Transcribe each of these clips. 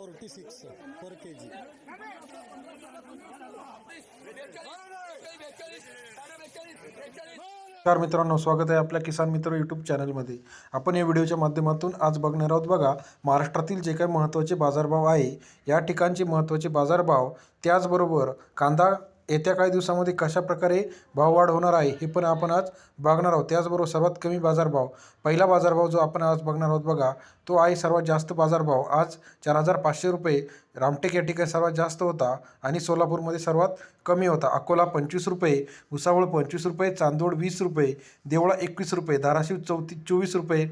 Forty six पर के जी नमस्कार मित्रांनो स्वागत आहे आपल्या किसान मित्र यूट्यूब चॅनलमध्ये आपण या व्हिडिओच्या माध्यमातून आज बघणार आहोत बघा महाराष्ट्रातील जे काही महत्त्वाचे बाजारभाव आहे या ठिकाणचे महत्त्वाचे बाजारभाव त्याचबरोबर कांदा येत्या काही दिवसामध्ये कशा प्रकारे भाववाढ होणार आहे हे पण आपण आज बघणार आहोत. त्याचबरोबर सर्वात कमी बाजारभाव पहिला बाजारभाव जो आपण आज बघणार आहोत बघा तो आहे सर्वात जास्त बाजारभाव. आज चार हजार पाचशे रुपये रामटेक या ठिकाणी सर्वात जास्त होता आणि सोलापूरमध्ये सर्वात कमी होता. अकोला पंचवीस रुपये भुसावळ पंचवीस रुपये चांदोड वीस रुपये देवळा एकवीस रुपये धाराशिव चौतीस चोवीस रुपये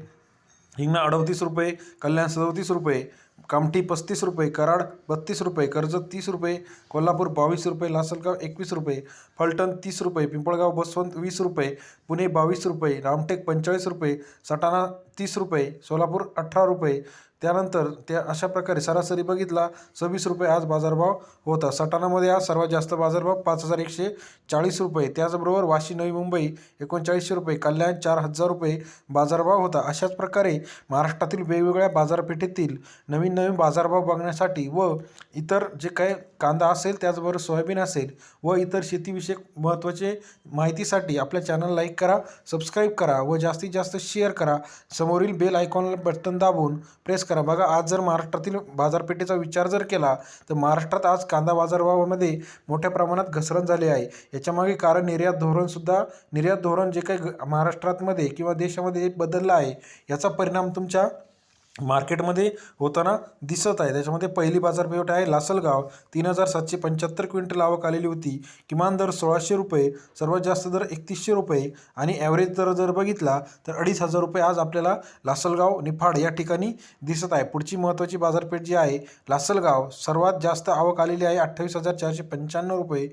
हिंगणा अडतीस रुपये कल्याण सदतीस रुपये कामठी पस्तीस रुपये कराड बत्तीस रुपये कर्जत तीस रुपये कोल्हापूर बावीस रुपये लासलगाव एकवीस रुपये फलटण तीस रुपये पिंपळगाव बसवंत वीस रुपये पुणे बावीस रुपये रामटेक पंचेचाळीस रुपये सटाणा तीस रुपये सोलापूर अठरा रुपये त्यानंतर त्या अशा प्रकारे सरासरी बघितला सव्वीस रुपये आज बाजारभाव होता. सटाणामध्ये आज सर्वात जास्त बाजारभाव पाच हजार एकशे चाळीस रुपये. त्याचबरोबर वाशी नवी मुंबई एकोणचाळीसशे रुपये कल्याण चार हजार रुपये बाजारभाव होता. अशाच प्रकारे महाराष्ट्रातील वेगवेगळ्या बाजारपेठेतील नवीन नवीन बाजारभाव बघण्यासाठी व इतर जे काही कांदा असेल त्याचबरोबर सोयाबीन असेल व इतर शेतीविषयक महत्त्वाचे माहितीसाठी आपल्या चॅनल लाईक करा सबस्क्राईब करा व जास्तीत जास्त शेअर करा. समोरील बेल आयकॉनला बटन दाबून प्रेस करा. बघा आज जर महाराष्ट्रातील बाजारपेठेचा विचार जर केला तर महाराष्ट्रात आज कांदा बाजारभावामध्ये मोठ्या प्रमाणात घसरण झाली आहे. याच्यामागे कारण निर्यात धोरणसुद्धा निर्यात धोरण जे काही महाराष्ट्रातमध्ये किंवा देशामध्ये बदललं आहे याचा परिणाम तुमच्या मार्केटमध्ये होताना दिसत आहे. त्याच्यामध्ये पहिली बाजारपेठ आहे लासलगाव. तीन हजार सातशे पंच्याहत्तर क्विंटल आवक आलेली होती. किमान दर सोळाशे रुपये सर्वात जास्त दर एकतीसशे रुपये आणि ॲव्हरेज दर जर बघितला तर अडीच हजार रुपये आज आपल्याला लासलगाव निफाड या ठिकाणी दिसत आहे. पुढची महत्त्वाची बाजारपेठ जी आहे लासलगाव सर्वात जास्त आवक आलेली आहे अठ्ठावीस हजार चारशे पंच्याण्णव रुपये.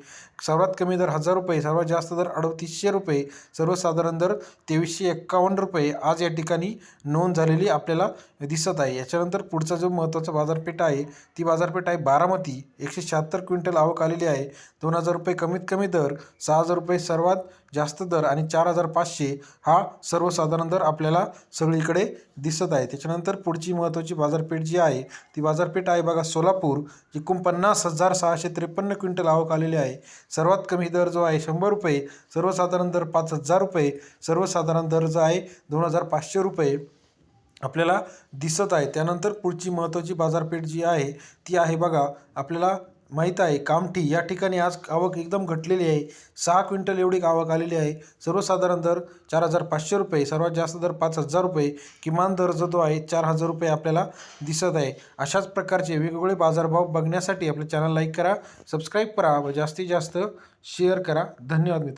सर्वात कमी दर हजार रुपये सर्वात जास्त दर अडतीसशे रुपये. सर्वसाधारण दर तेवीसशे एक्कावन्न रुपये. आज या ठिकाणी नोंद झालेली आपल्याला दिसत आहे. याच्यानंतर पुढचा जो महत्त्वाचा बाजारपेठ आहे ती बाजारपेठ आहे बारामती. एकशे शहात्तर क्विंटल आवक आलेली आहे. दोन हजार रुपये कमीत कमी दर सहा हजार रुपये सर्वात जास्त दर आणि चार हजार पाचशे हा सर्वसाधारण दर आपल्याला सगळीकडे दिसत आहे. त्याच्यानंतर पुढची महत्त्वाची बाजारपेठ जी आहे ती बाजारपेठ आहे बघा सोलापूर एकोणपन्नास हजार सहाशे त्रेपन्न क्विंटल आवक आलेली आहे. सर्वात कमी दर जो आहे शंभर रुपये सर्वसाधारण दर पाच हजार रुपये सर्वसाधारण दर जो आहे दोन हजार पाचशे रुपये. आपल्याला दिसत आहे. त्यानंतर पुढची महत्त्वाची बाजारपेठ जी आहे ती आहे बघा आपल्याला माहीत आहे कामठी या ठिकाणी आज आवक एकदम घटलेली आहे. सहा क्विंटल एवढी आवक आलेली आहे. सर्वसाधारण दर चार हजार पाचशे रुपये सर्वात जास्त दर पाच हजार रुपये. किमान दर जो तो आहे चार हजार रुपये आपल्याला दिसत आहे. अशाच प्रकारचे वेगवेगळे बाजारभाव बघण्यासाठी आपलं चॅनल लाईक करा सबस्क्राईब करा व जास्तीत जास्त शेअर करा. धन्यवाद मित्र